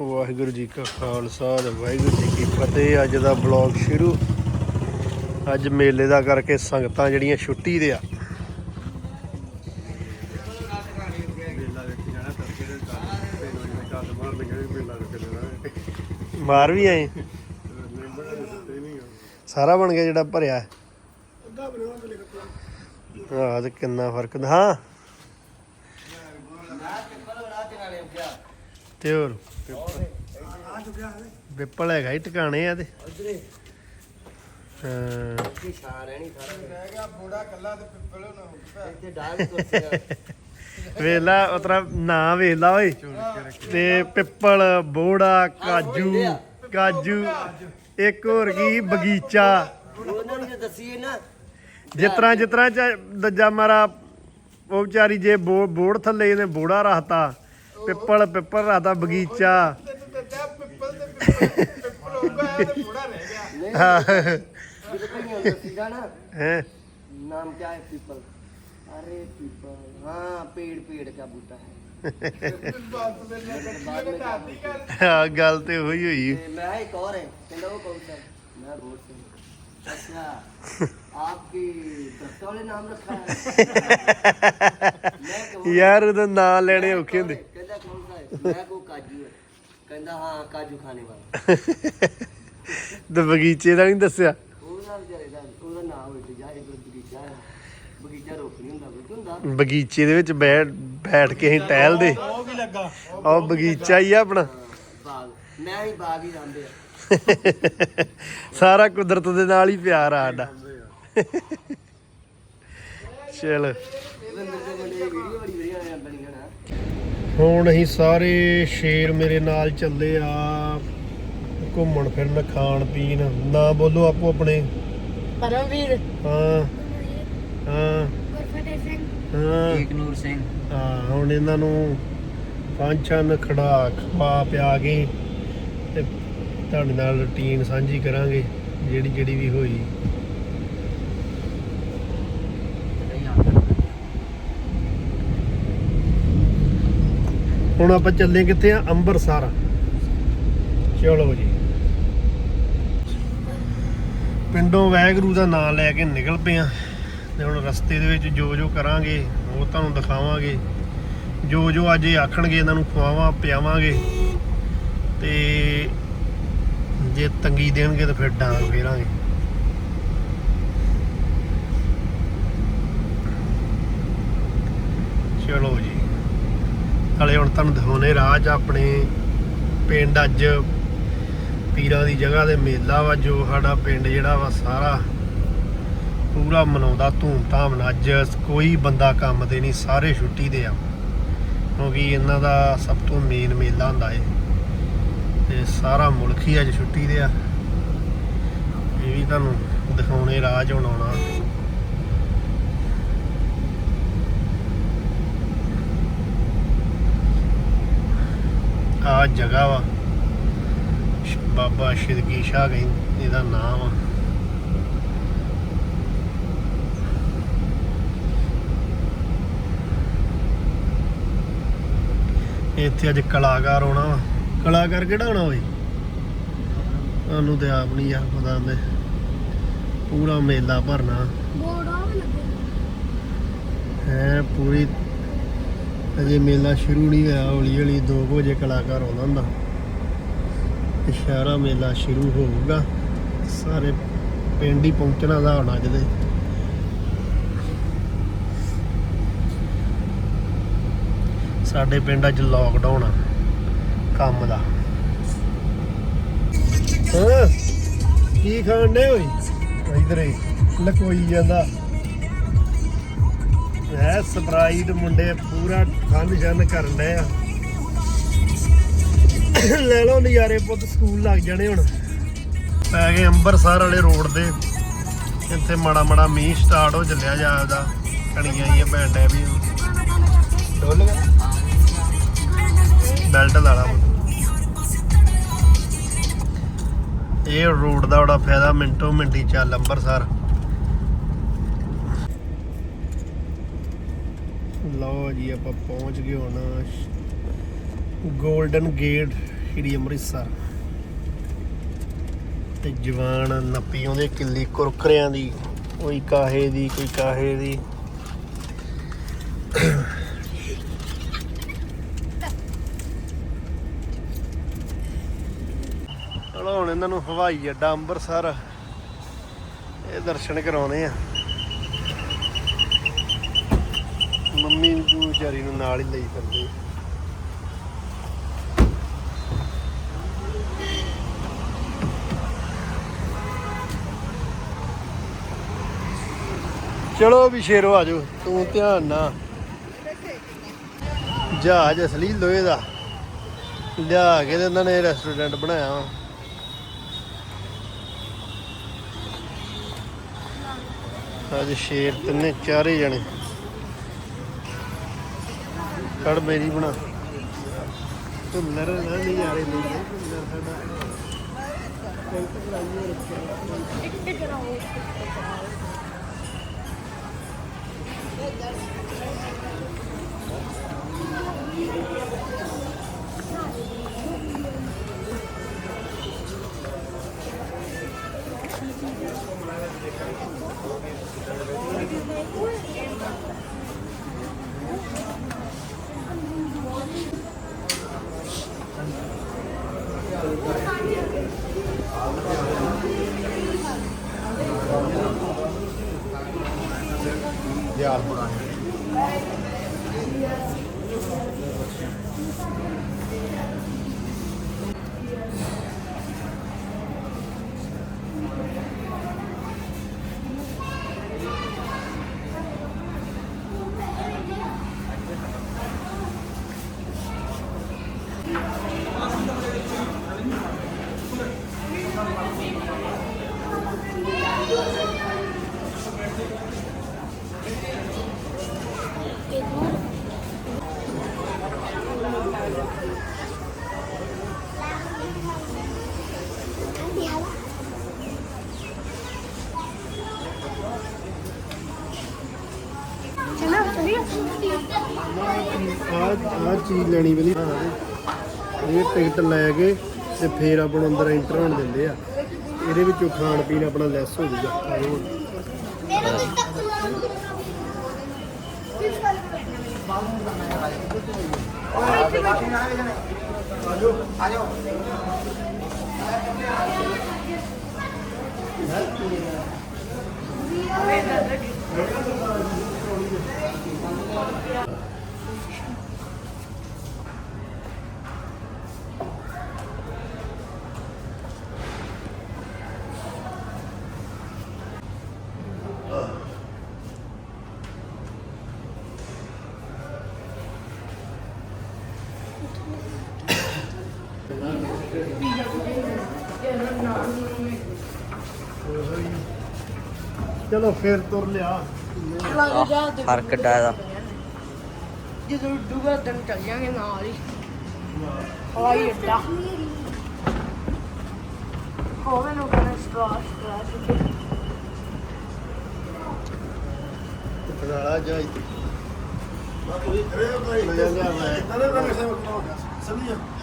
ਵਾਹਿਗੁਰੂ ਜੀ ਕਾ ਖਾਲਸਾ ਤੇ ਵਾਹਿਗੁਰੂ ਜੀ ਕੀ ਫਤਿਹ। ਅੱਜ ਦਾ ਬਲੌਗ ਸ਼ੁਰੂ। ਅੱਜ ਮੇਲੇ ਦਾ ਕਰਕੇ ਸੰਗਤਾਂ ਜਿਹੜੀਆਂ ਛੁੱਟੀ ਦੇ ਆ। ਮਾਰ ਵੀ ਆਏ। ਸਾਰਾ ਬਣ ਗਿਆ ਜਿਹੜਾ ਭਰਿਆ। ਹਾਂ ਤੇ ਕਿੰਨਾ ਫ਼ਰਕ ਹਾਂ। ਤੇ ਹੋਰ? ਵਿਪਲ ਹੈਗਾ ਹੀ ਟਿਕਾਣੇ ਆ ਤੇ। ਹਾਂ। ਵੇਲਾ ਉਤਰਾ ਨਾਂ ਵੇਲਾ ਓਏ। ਤੇ ਪਿੱਪਲ, ਬੋੜਾ, ਕਾਜੂ ਕਾਜੂ, ਇੱਕ ਹੋਰ ਕੀ, ਬਗੀਚਾ। ਉਹਨਾਂ ਨੇ ਦੱਸੀ ਨਾ ਜਿਸ ਤਰ੍ਹਾਂ ਜਿਸ ਤਰ੍ਹਾਂ ਚ ਦੱਜਾ ਮਾਰਾ, ਉਹ ਵਿਚਾਰੀ ਜੇ ਬੋੜ ਥੱਲੇ ਇਹਨੇ ਬੋੜਾ ਰੱਖਤਾ। ਪਿੱਪਲ ਪਿੱਪਲ ਰੱਖਤਾ ਬਗੀਚਾ ਹਾਂ ਜਦੋਂ ਕਈਆਂ ਨੂੰ ਦੱਸੀਦਾ ਨਾ ਹੈ ਨਾਮ क्या है पीपल अरे पीपल हाँ पेड़ पेड़ का बूटा है ਆ ਗੱਲ ਤੇ ਹੋਈ ਹੋਈ ते मैं एक और है कहता वो कौन सा है? मैं भोर सिंह अच्छा आपकी दफ्तर वाले नाम रखा है मैं कहूँ ਯਾਰ ਉਹਦਾ ਨਾਂ ਲੈਣੇ ਔਖੇ ਹੁੰਦੇ ਕਹਿੰਦਾ ਹਾਂ ਕਾਜੂ ਖਾਣੇ ਵਾਲਾ। ਤੇ ਬਗੀਚੇ ਦਾ ਨਹੀਂ ਦੱਸਿਆ? ਉਹਦਾ ਵਿਚਾਰੇ ਦਾ ਉਹਦਾ ਨਾਮ ਉੱਡ ਜਾ ਇੱਕ ਬਗੀਚਾ ਹੈ। ਬਗੀਚਾ ਰੁੱਖ ਨਹੀਂ ਹੁੰਦਾ ਕੁਝ ਹੁੰਦਾ। ਬਗੀਚੇ ਦੇ ਵਿੱਚ ਬੈਠ ਬੈਠ ਕੇ ਅਸੀਂ ਟਹਿਲਦੇ ਉਹ ਬਗੀਚਾ ਹੀ ਆ ਆਪਣਾ। ਬਾਗ। ਮੈਂ ਹੀ ਬਾਗ ਹੀ ਜਾਂਦੇ ਆ। ਸਾਰਾ ਕੁਦਰਤ ਦੇ ਨਾਲ ਹੀ ਪਿਆਰ ਆ ਸਾਡਾ। ਚਲ। ਇਹ ਵੀਡੀਓ ਬੜੀ ਹੁਣ ਅਸੀਂ ਸਾਰੇ ਸ਼ੇਰ ਮੇਰੇ ਨਾਲ ਚੱਲੇ ਆ ਘੁੰਮਣ ਫਿਰਨ ਖਾਣ ਪੀਣ। ਨਾ ਬੋਲੋ ਆਪੋ ਆਪਣੇ। ਪਰਮਵੀਰ। ਹਾਂ। ਹਾਂ। ਗੁਰਫਤਿਹ ਸਿੰਘ। ਹਾਂ। ਨੂਰ ਸਿੰਘ। ਹਾਂ ਹੁਣ ਇਹਨਾਂ ਨੂੰ ਪੰਜ ਛੰਨ ਖੜਾ ਖਵਾ ਪਿਆ ਕੇ ਤੇ ਤੁਹਾਡੇ ਨਾਲ ਰੁਟੀਨ ਸਾਂਝੀ ਕਰਾਂਗੇ ਜਿਹੜੀ ਜਿਹੜੀ ਵੀ ਹੋਈ। ਹੁਣ ਆਪਾਂ ਚੱਲੇ ਕਿੱਥੇ ਆ? ਅੰਮ੍ਰਿਤਸਰ ਚਲੋ ਜੀ। ਪਿੰਡੋਂ ਵੈਗਰੂ ਦਾ ਨਾਮ ਲੈ ਕੇ ਨਿਕਲ ਪਏ ਆ। ਤੇ ਹੁਣ ਰਸਤੇ ਦੇ ਵਿੱਚ ਜੋ ਜੋ ਕਰਾਂਗੇ, ਉਹ ਤੁਹਾਨੂੰ ਦਿਖਾਵਾਂਗੇ। ਜੋ ਜੋ ਅੱਜ ਇਹ ਆਖਣਗੇ, ਇਹਨਾਂ ਨੂੰ ਖਵਾਵਾਂ, ਪਿਆਵਾਂਗੇ। ਤੇ ਜੇ ਤੰਗੀ ਦੇਣਗੇ ਤਾਂ ਫਿਰ ਡਾਂਗ ਫੇਰਾਂਗੇ। ਚਲੋ ਜੀ। ਹਲੇ ਹੁਣ ਤੁਹਾਨੂੰ ਦਿਖਾਉਣੇ ਰਾਜ ਆਪਣੇ ਪਿੰਡ ਅੱਜ ਪੀਰਾਂ ਦੀ ਜਗ੍ਹਾ ਤੇ ਮੇਲਾ ਵਾ, ਜੋ ਸਾਡਾ ਪਿੰਡ ਜਿਹੜਾ ਵਾ ਸਾਰਾ ਪੂਰਾ ਮਨਾਉਂਦਾ ਧੂਮ-ਧਾਮ ਨਾਲ। ਅੱਜ ਕੋਈ ਬੰਦਾ ਕੰਮ ਤੇ ਨਹੀਂ, ਸਾਰੇ ਛੁੱਟੀ ਦੇ ਆ। ਕਿਉਂਕਿ ਇਹਨਾਂ ਦਾ ਸਭ ਤੋਂ ਮੇਨ ਮੇਲਾ ਹੁੰਦਾ ਏ। ਤੇ ਸਾਰਾ ਮੁਲਕ ਹੀ ਅੱਜ ਛੁੱਟੀ ਦੇ ਆ। ਇਹ ਵੀ ਤੁਹਾਨੂੰ ਦਿਖਾਉਣੇ ਰਾਜ ਹੁਣ ਆਉਣਾ। ਆ ਜਗ੍ਹਾ ਵਾ। ਬਾਬਾ ਸ਼ਿਰਕੀ ਸ਼ਾਹ ਕਹਿੰਦੇ ਇਹਦਾ ਨਾਮ ਆ। ਇੱਥੇ ਅੱਜ ਕਲਾਕਾਰ ਆਉਣਾ ਵਾ। ਕਲਾਕਾਰ ਕਿਹੜਾ ਆਉਣਾ ਓਏ? ਤੁਹਾਨੂੰ ਤੇ ਆਪ ਨਹੀਂ ਯਾਰ ਪਤਾ ਹੁੰਦੇ ਪੂਰਾ ਮੇਲਾ ਭਰਨਾ। ਬੋੜਾ ਵੀ ਲੱਗੇ। ਹੈ ਪੂਰੀ ਅਜੇ ਮੇਲਾ ਸ਼ੁਰੂ ਨਹੀਂ ਹੋਇਆ ਹੌਲੀ ਹੌਲੀ 2 ਵਜੇ ਕਲਾਕਾਰ ਆਉਂਦਾ ਹੁੰਦਾ। ਇਸ਼ਾਰਾ ਮੇਲਾ ਸ਼ੁਰੂ ਹੋਊਗਾ। ਸਾਰੇ ਪਿੰਡ ਹੀ ਪਹੁੰਚਣਾ ਦਾ ਹੁਣ ਅੱਜ ਦੇ। ਸਾਡੇ ਪਿੰਡ ਅੱਜ ਲੋਕਡਾਊਨ ਆ, ਕੰਮ ਦਾ। ਹਾਂ, ਕੀ ਖਾਣ ਦੇ ਹੋਈ ਇਧਰ ਹੀ, ਲਕੋਈ ਜਾਂਦਾ। ਹੈ, ਸਪਰਾਈਟ ਮੁੰਡੇ ਪੂਰਾ ਖੰਨ ਜਨ ਕਰਨ ਡਏ ਆ। ਲੈ ਲਓ ਨਜ਼ਾਰੇ ਪੁੱਤ, ਸਕੂਲ ਲੱਗ ਜਾਣੇ ਹੁਣ। ਪੈ ਗਏ ਅੰਬਰਸਰ ਵਾਲੇ ਰੋਡ ਦੇ ਇੱਥੇ ਮਾੜਾ ਮਾੜਾ ਮੀਂਹ ਸਟਾਰਟ ਹੋ ਚੱਲਿਆ ਜਾਂਦਾ ਕਣੀਆਂ ਹੀ ਭੈਣ ਡੈ ਵੀ। ਡੋਲ ਬੈਲਟ ਲਾਣਾ ਇਹ ਰੋਡ ਦਾ ਬੜਾ ਫਾਇਦਾ, ਮਿੰਟੋ ਮਿੰਟੀ ਚੱਲ ਅੰਬਰਸਰ। ਲਓ ਜੀ, ਆਪਾਂ ਪਹੁੰਚ ਗਏ ਹੁਣ 골ਡਨ ਗੇਟ ਸ਼੍ਰੀ ਅੰਮ੍ਰਿਤਸਰ। ਤੇ ਜਵਾਨ ਨੱਪੀ ਆਉਂਦੇ, ਕਿੱਲੀ ਕੁਰਕਰਿਆਂ ਦੀ, ਕੋਈ ਕਾਹੇ ਦੀ, ਕੋਈ ਕਾਹੇ ਦੀ। ਚਲੋ ਹੁਣ ਇਹਨਾਂ ਨੂੰ ਹਵਾਈ ਅੱਡਾ ਅੰਮ੍ਰਿਤਸਰ, ਇਹ ਦਰਸ਼ਨ ਕਰਾਉਣੇ ਆ। ਮੰਮੀ ਨੂੰ ਵਿਚਾਰੀ ਨੂੰ ਨਾਲ ਹੀ ਲਈ ਫਿਰਦੇ। ਚਲੋ ਵੀ ਸ਼ੇਰੋ ਆਜੋ ਤੂੰ ਧਿਆਨ ਨਾ ਜਹਾਜ਼ ਅਸਲੀ ਲੋਹੇ ਦਾ। ਲਿਆ ਕੇ ਤੇ ਇਹਨਾਂ ਨੇ ਰੈਸਟੋਰੈਂਟ ਬਣਾਇਆ ਵਾ। ਅੱਜ ਸ਼ੇਰ ਤਿੰਨੇ ਚਾਰੇ ਜਣੇ। ਕੜ ਮੇਰੀ ਬਣਾ। ਤੁੰਨਰ ਨਾ ਨਹੀਂ ਆ ਰਹੇ ਨਹੀਂ ਤੁੰਨਰ ਸਾਡਾ। ਟੈਂਟ ਕਰਾਈਏ ਰੱਖਿਆ ਯਾਰ ਚਲੋ ਚਲੀਏ ਆ ਆ ਚੀਜ਼ ਲੈਣੀ ਬਲੀ ਇਹ ਟਿਕਟ ਲੈ ਕੇ ਤੇ ਫੇਰ ਆਪਾਂ ਨੂੰ ਅੰਦਰ ਐਂਟਰ ਹੋਣ ਦਿੰਦੇ ਆ ਇਹਦੇ ਵਿੱਚੋਂ ਖਾਣ ਪੀਣ ਆਪਣਾ ਲੈਸ ਹੋ ਜਾਊਗਾ ਆਇਓ ਹੁਣ। ਚਲੋ ਫੇਰ ਤੁਰ ਲਿਆ। ਲੱਗ ਜਾ ਤੇ ਫ਼ਰਕ ਡਾ ਇਹਦਾ। ਜਦੋਂ ਡੂਗਾ ਦਿਨ ਚੱਲ ਜਾਾਂਗੇ ਨਾਲ ਹੀ। ਹਵਾਈ ਅੱਡਾ। ਹੋਵੇ ਨੂੰ ਕਹਿੰਦਾ ਸਟ੍ਰਾਸ ਸਟ੍ਰਾਸ ਪਟਾਲਾ ਜਾ ਇੱਥੇ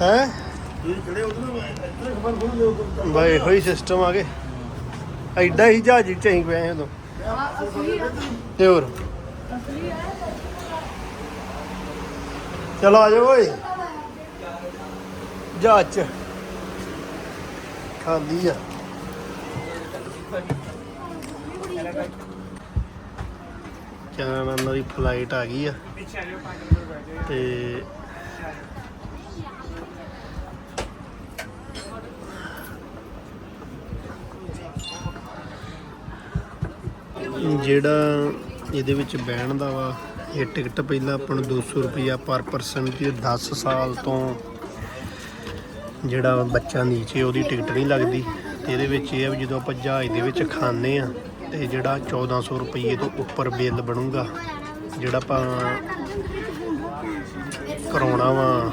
ਹੈ ਬਾਈ ਹੋਈ ਸਿਸਟਮ ਆ ਗਏ ਐਡਾ ਹੀ ਜਹਾਜ਼ ਚ ਅਸੀਂ ਪਏ ਉਦੋਂ। ਆ ਤੇ ਹੋਰ। ਚਲੋ ਆ ਜਾਓ ਓਏ। ਜਹਾਜ਼ ਚ। ਖਾਲੀ ਆ। ਚਾਨ ਉਹਨਾਂ ਦੀ ਫਲਾਈਟ ਆ ਗਈ ਆ। ਤੇ ਜਿਹੜਾ ਇਹਦੇ ਵਿੱਚ ਬਹਿਣ ਦਾ ਵਾ, ਇਹ ਟਿਕਟ ਪਹਿਲਾਂ ਆਪਾਂ ਨੂੰ 200 ਰੁਪਿਆ ਪਰ ਪਰਸਨ ਤੇ 10 ਸਾਲ ਤੋਂ ਜਿਹੜਾ ਬੱਚਾ ਨੀਚੇ, ਉਹਦੀ ਟਿਕਟ ਨਹੀਂ ਲੱਗਦੀ। ਤੇ ਇਹਦੇ ਵਿੱਚ ਇਹ ਆ ਵੀ ਜਦੋਂ ਆਪਾਂ ਜਹਾਜ਼ ਦੇ ਵਿੱਚ ਖਾਂਦੇ ਆ, ਤੇ ਜਿਹੜਾ 1400 ਰੁਪਏ ਤੋਂ ਉੱਪਰ ਬਿੱਲ ਬਣੂਗਾ, ਜਿਹੜਾ ਆਪਾਂ ਕਰਾਉਣਾ ਵਾ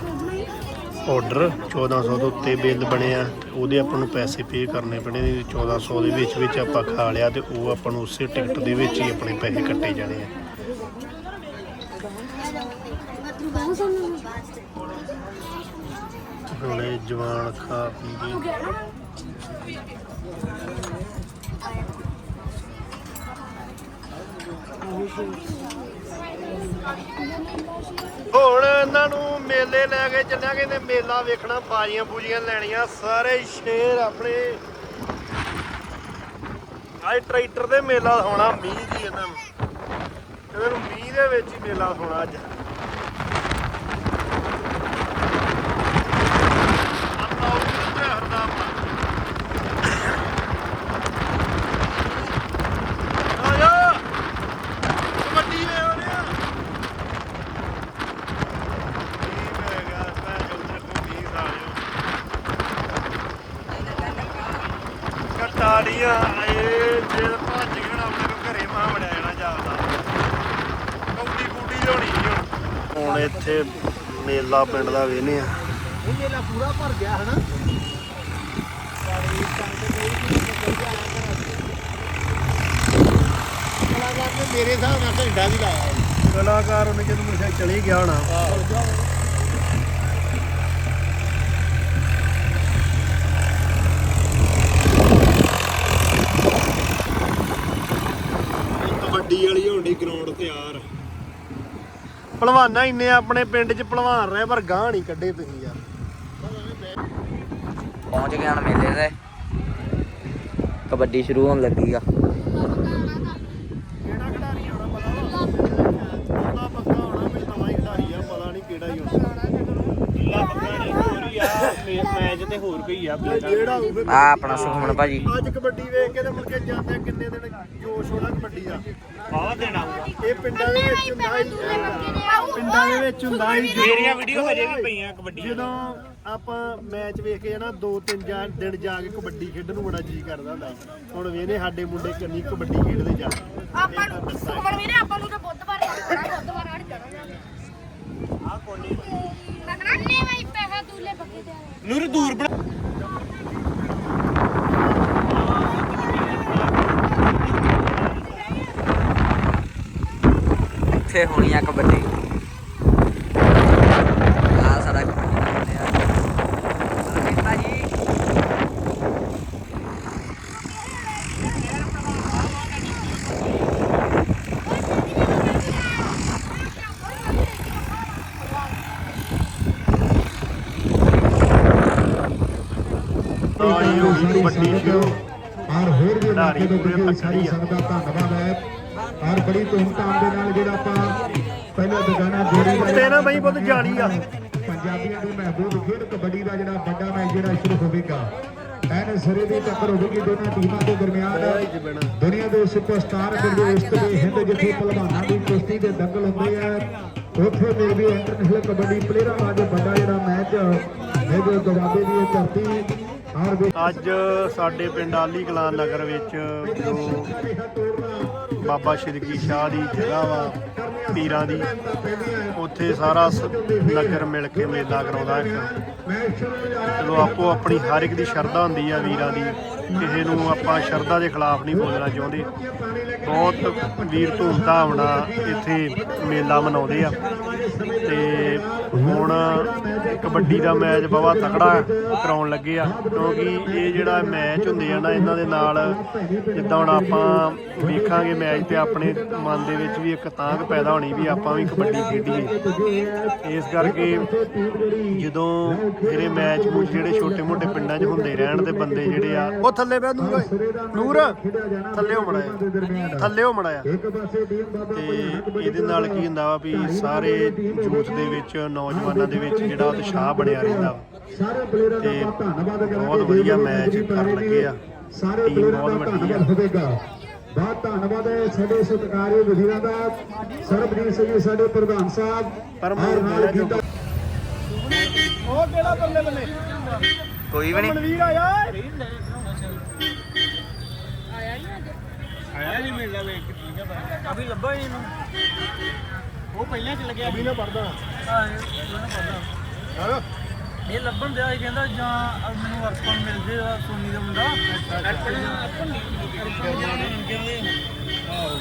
ਆਰਡਰ 1400 ਦੇ ਉੱਤੇ ਬਿੱਲ ਬਣਿਆ ਤੇ ਉਹਦੇ ਆਪਾਂ ਨੂੰ ਪੈਸੇ ਪੇ ਕਰਨੇ ਪੈਣੇ ਨੇ 1400 ਦੇ ਵਿੱਚ ਵਿੱਚ ਆਪਾਂ ਖਾ ਲਿਆ ਤੇ ਉਹ ਆਪਾਂ ਨੂੰ ਉਸੇ ਟਿਕਟ ਦੇ ਵਿੱਚ ਹੀ ਆਪਣੇ ਪੈਸੇ ਕੱਟੇ ਜਾਣੇ ਆ। ਹੁਣੇ ਜਵਾਨ ਖਾ ਪੀ ਕੇ। ਹੁਣ ਇਹਨਾਂ ਨੂੰ ਮੇਲੇ ਲੈ ਕੇ ਚੱਲਿਆ ਕਹਿੰਦੇ ਮੇਲਾ ਵੇਖਣਾ ਬਾਜੀਆਂ ਬੂਜੀਆਂ ਲੈਣੀਆਂ, ਸਾਰੇ ਸ਼ੇਰ ਆਪਣੇ। ਅੱਜ ਟਰੈਕਟਰ ਦੇ ਮੇਲਾ ਹੋਣਾ, ਮੀਂਹ ਜੀ ਇਹਨਾਂ ਨੂੰ। ਇਹਨਾਂ ਨੂੰ ਮੀਂਹ ਦੇ ਵਿੱਚ ਹੀ ਮੇਲਾ ਹੋਣਾ ਅੱਜ ਆਪਾਂ ਉਹ ਕਿੱਥੇ ਹਰਦਾ ਆਪਾਂ ਆ ਜਾ ਕਬੱਡੀ ਵੇ ਹੋ ਰਿਹਾ ਮੀਂਹ ਪੈ ਗਿਆ ਮੈਂ ਜਲਦੀ ਰੱਖੋ ਮੀਂਹ ਸਾਲਿਓ ਕਟਾੜੀਆਂ ਆਏ ਜੇ ਭੱਜ ਗਏ ਨਾ ਆਪਣੇ ਕੋ ਘਰੇ ਮਾਂ ਵੜਿਆ ਜਾਣਾ ਜਾਂਦਾ ਕੌਡੀ ਕੂਡੀ ਲਿਆਉਣੀ ਨੀ ਹੁਣ। ਹੁਣ ਇੱਥੇ ਮੇਲਾ ਪਿੰਡ ਦਾ ਵੇਨੇ ਆ ਇਹ ਮੇਲਾ ਪੂਰਾ ਭਰ ਗਿਆ ਹਨਾ। ਮੇਰੇ ਹਿਸਾਬ ਨਾਲ ਘੰਟਾ ਵੀ ਲਾਇਆ। ਕਲਾਕਾਰ ਉਹਨੇ ਜਦੋਂ ਮੇਰੇ ਖਿਆਲ ਚਲੇ ਗਿਆ ਹੋਣਾ ਕਬੱਡੀ ਵਾਲੀ ਹੋਣੀ ਗਰਾਊਂਡ ਤਿਆਰ ਪਹਿਲਵਾਨਾਂ ਇੰਨੇ ਆਪਣੇ ਪਿੰਡ 'ਚ ਪਹਿਲਵਾਨ ਰਹੇ ਪਰ ਗਾਂ ਨਹੀਂ ਕੱਢੇ ਤੁਸੀਂ ਯਾਰ। ਪਹੁੰਚ ਗਏ ਹਨ ਮੇਲੇ ਤੇ। ਕਬੱਡੀ ਸ਼ੁਰੂ ਹੋਣ ਲੱਗੀ ਆ ਕਿਹੜਾ ਖਿਡਾਰੀ ਆਉਣਾ ਪਤਾ ਉਹਦਾ ਪੱਕਾ ਹੋਣਾ ਵੀ ਨਵਾਂ ਹੀ ਖਿਡਾਰੀ ਆ ਪਤਾ ਨਹੀਂ ਕਿਹੜਾ ਹੀ ਹੋਣਾ ਜਿੱਲਾ ਪੱਕਾ ਨਹੀਂ ਹੋਰ ਹੀ ਆ ਮੈਚ ਤੇ ਹੋਰ ਕੋਈ ਆ ਜਿਹੜਾ ਹੋਊ ਫਿਰ ਆ ਆਪਣਾ ਸੁਖਮਨ ਭਾਜੀ। ਅੱਜ ਕਬੱਡੀ ਵੇਖ ਕੇ ਤੇ ਮੁੜ ਕੇ ਜਾਂਦੇ ਕਿੰਨੇ ਦਿਨ ਜੋਸ਼ ਹੋਣਾ ਕਬੱਡੀ ਦਾ। ਬਾਵਾ ਦੇਣਾ। ਇਹ ਪਿੰਡਾਂ ਦੇ ਵਿੱਚ ਹੁੰਦਾ ਹੀ ਪਿੰਡਾਂ ਦੇ ਵਿੱਚ ਹੁੰਦਾ ਹੀ ਮੇਰੀਆਂ ਵੀਡੀਓ ਹਜੇ ਵੀ ਪਈਆਂ ਕਬੱਡੀ ਜਦੋਂ ਆਪਾਂ ਮੈਚ ਵੇਖ ਕੇ ਨਾ ਦੋ ਤਿੰਨ ਜਾ- ਦਿਨ ਜਾ ਕੇ ਕਬੱਡੀ ਖੇਡਣ ਨੂੰ ਬੜਾ ਜੀ ਕਰਦਾ ਹੁੰਦਾ। ਹੁਣ ਵੇਨੇ ਸਾਡੇ ਮੁੰਡੇ ਕਿੰਨੀ ਕਬੱਡੀ ਖੇਡਦੇ ਜਾ ਆਪਾਂ ਨੂੰ ਸੁਖਮਨ ਵੀਰੇ ਆਪਾਂ ਨੂੰ ਤਾਂ ਬੁੱਧਵਾਰ ਜਾਣਾ ਬੁੱਧਵਾਰ ਆੜ ਜਾਣਾ। ਆ ਕੋਲੀ। ਨਗਰਾਨੇ ਭਾਈ ਪੈਸਾ ਦੂਲੇ ਬੱਕੇ ਤੇ ਨੂਰ ਦੂਰ ਬਣਾ। ਇੱਥੇ ਹੋਣੀ ਆ ਕਬੱਡੀ ਆ ਸਾਡਾ ਕਬੱਡੀ ਮੇਲੇ ਆ ਅਰਜੀਤ ਭਾਜੀ ਤਾਂ ਇਹ ਹੋ ਗਈ ਕਬੱਡੀ ਸ਼ੁਰੂ ਔਰ ਹੋਰ ਵੀ ਖਿਡਾਰੀ ਤੋਂ ਪੂਰੇ ਕਿਉਂਕਿ ਪੱਕਾ ਸਾਰੀ ਹੀ ਆ। ਦਾ ਧੰਨਵਾਦ ਹੈ। ਔਰ ਬੜੀ ਧੂਮਧਾਮ ਦੇ ਨਾਲ ਜਿਹੜਾ ਆਪਾਂ ਪਹਿਲਾ ਦੁਗਾਨਾ ਜੋੜੀ ਦਾ ਉੱਤੇ ਨਾ ਬਈ ਬਹੁਤ ਜਾਲੀ ਆ। ਪੰਜਾਬੀਆਂ ਦੀ ਮਹਿਬੂਬ ਖੇਡ ਕਬੱਡੀ ਦਾ ਜਿਹੜਾ ਵੱਡਾ ਮੈਚ ਜਿਹੜਾ ਸ਼ੁਰੂ ਹੋਵੇਗਾ। ਐਨ ਸਰੇ ਦੀ ਟੱਕਰ ਹੋਵੇਗੀ ਦੋਨਾਂ ਟੀਮਾਂ ਦੇ ਦਰਮਿਆਨ। ਦੁਨੀਆ ਦੇ ਸੁਪਰਸਟਾਰ ਗੁਰਦੇਵ ਦੇ ਹਿੰਦ ਜਿੱਥੇ ਪਹਿਲਵਾਨਾਂ ਦੀ ਕੁਸ਼ਤੀ ਦੇ ਦੰਗਲ ਹੁੰਦੇ ਆ ਉੱਥੇ ਦੇ ਵੀ ਇੰਟਰਨੈਸ਼ਨਲ ਕਬੱਡੀ ਪਲੇਅਰਾਂ ਦਾ ਵੱਡਾ ਜਿਹੜਾ ਮੈਚ ਮੇਜਰ ਗਵਾਬੇ ਦੀ ਧਰਤੀ ਅੱਜ ਸਾਡੇ ਪਿੰਡ ਆਲੀ ਕਲਾਨ ਨਗਰ ਵਿੱਚ ਜੋ ਬਾਬਾ ਸ਼੍ਰੀ ਸ਼ਾਹ ਦੀ ਜਗ੍ਹਾ ਵਾ, ਪੀਰਾਂ ਦੀ, ਉੱਥੇ ਸਾਰਾ ਨਗਰ ਮਿਲ ਕੇ ਮੇਲਾ ਕਰਾਉਂਦਾ ਇੱਕ। ਚਲੋ ਆਪੋ ਆਪਣੀ ਹਰ ਇੱਕ ਦੀ ਸ਼ਰਧਾ ਹੁੰਦੀ ਆ ਵੀਰਾਂ ਦੀ। ਕਿਸੇ ਨੂੰ ਆਪਾਂ ਸ਼ਰਧਾ ਦੇ ਖਿਲਾਫ ਨਹੀਂ ਬੋਲਣਾ ਚਾਹੁੰਦੇ। ਬਹੁਤ ਵੀਰ ਧੂਮਧਾਮ ਨਾਲ ਇੱਥੇ ਮੇਲਾ ਮਨਾਉਂਦੇ ਆ। ਤੇ ਹੁਣ ਕਬੱਡੀ ਦਾ ਮੈਚ ਬਵਾ ਤਕੜਾ ਕਰਾਉਣ ਲੱਗੇ ਆ। ਕਿਉਂਕਿ ਇਹ ਜਿਹੜਾ ਮੈਚ ਹੁੰਦੇ ਆ ਨਾ, ਇਹਨਾਂ ਦੇ ਨਾਲ ਜਿੱਦਾਂ ਹੁਣ ਆਪਾਂ ਵੇਖਾਂਗੇ ਮੈਚ ਤੇ ਆਪਣੇ ਮਨ ਦੇ ਵਿੱਚ ਵੀ ਇੱਕ ਤਾਂਘ ਪੈਦਾ ਹੋਣੀ ਵੀ ਆਪਾਂ ਵੀ ਕਬੱਡੀ ਖੇਡੀਏ। ਇਸ ਕਰਕੇ ਜਦੋਂ ਜਿਹੜੇ ਮੈਚ ਮੂਚ ਜਿਹੜੇ ਛੋਟੇ ਮੋਟੇ ਪਿੰਡਾਂ 'ਚ ਹੁੰਦੇ ਰਹਿਣ ਤੇ ਬੰਦੇ ਜਿਹੜੇ ਆ ਉਹ ਥੱਲੇ ਬੈ ਨੂਰ। ਨੂਰ ਥੱਲੇ ਹੋ ਮੜਾਇਆ। ਥੱਲੇ ਹੋ ਮੜਾਇਆ। ਇੱਕ ਪਾਸੇ ਟੀਮ ਬਾਬਾ ਤੇ ਇਹਦੇ ਨਾਲ ਕੀ ਹੁੰਦਾ ਵਾ ਵੀ ਸਾਰੇ ਯੂਥ ਦੇ ਵਿੱਚ ਨੌਜਵਾਨਾਂ ਦੇ ਵਿੱਚ ਜਿਹੜਾ ਉਤਸ਼ਾਹ ਬਣਿਆ ਰਹਿੰਦਾ ਸਾਰੇ ਪਲੇਅਰਾਂ ਦਾ ਤੇ ਆਪਾਂ ਧੰਨਵਾਦ ਕਰਾਂਗੇ। ਬਹੁਤ ਵਧੀਆ ਮੈਚ ਕਰਨ ਕਰ ਲੱਗੇ ਆ। ਸਾਰੇ ਪਲੇਅਰਾਂ ਦਾ ਆ। ਧੰਨਵਾਦ ਹੋਵੇਗਾ। ਬਹੁਤ ਧੰਨਵਾਦ ਹੈ ਸਾਡੇ ਸਤਿਕਾਰਯੋਗ ਵਜ਼ੀਰਾਂ ਦਾ। ਸਰਬਜੀਤ ਸਿੰਘ ਜੀ ਸਾਡੇ ਪ੍ਰਧਾਨ ਸਾਹਿਬ। ਪਰ ਔਰ ਨਾਲ ਗੀਤਾ ਉਹ ਕਿਹੜਾ ਬੱਲੇ ਬੱਲੇ ਕੋਈ ਵੀ ਨਹੀਂ। ਮਨਵੀਰ ਆਇਆ ਆਇਆ ਜੀ ਮੇਲਾ ਵੇਖ ਕੇ ਠੀਕ ਹੈ ਅਭੀ ਲੱਭਾ ਹੀ ਇਹਨੂੰ। ਉਹ ਪਹਿਲਾਂ ਚ ਲੱਗਿਆ ਅਭੀ ਨਾ ਪੜਦਾ ਹਾਂ ਇਹ ਨਾ ਪਤਾ ਇਹ ਲੱਭਣ ਦਿਆ ਸੀ ਕਹਿੰਦਾ ਜਾਂ ਮੈਨੂੰ ਅਰਪਣ ਮਿਲ ਜੇ ਸੋਨੀ ਦਾ ਮੁੰਡਾ। ਅਰਪਣ ਨਹੀਂ ਆਹੋ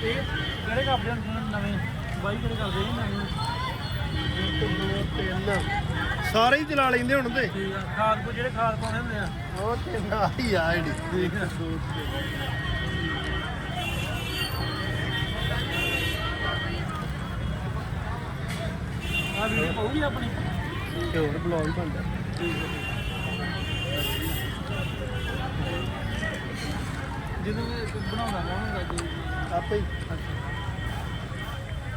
ਕਿਹੜੇ ਕਰਦੇ ਨਵੇਂ? ਬਾਈ ਕਿਹੜੇ ਕਰਦੇ ਨਵੇਂ? ਤਿੰਨ। ਸਾਰੇ ਹੀ ਚਲਾ ਲੈਂਦੇ ਹੁਣ ਤੇ। ਠੀਕ ਆ ਖਾਦ ਕੋ ਜਿਹੜੇ ਖਾਦ ਪਾਉਣੇ ਹੁੰਦੇ ਆ। ਉਹ ਤਿੰਨ ਆਹੀ ਆ ਜਿਹੜੀ। ਠੀਕ ਆ। ਆ ਵੀਡੀਓ ਪਾਉਗੀ ਆਪਣੀ? ਤੇ ਹੋਰ ਬਲੌਗ ਹੀ ਬਣਦਾ। ਜਦੋਂ ਬਣਾਉਂਦਾ ਕੌਣ ਹੁੰਦਾ ਜੀ? ਆਪੇ ਹੀ।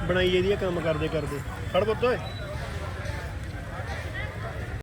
ਬਣਾਈ ਇਹਦੀ ਕੰਮ ਕਰਦੇ ਕਰਦੇ। ਫੜ ਪੁੱਤ ਓਏ।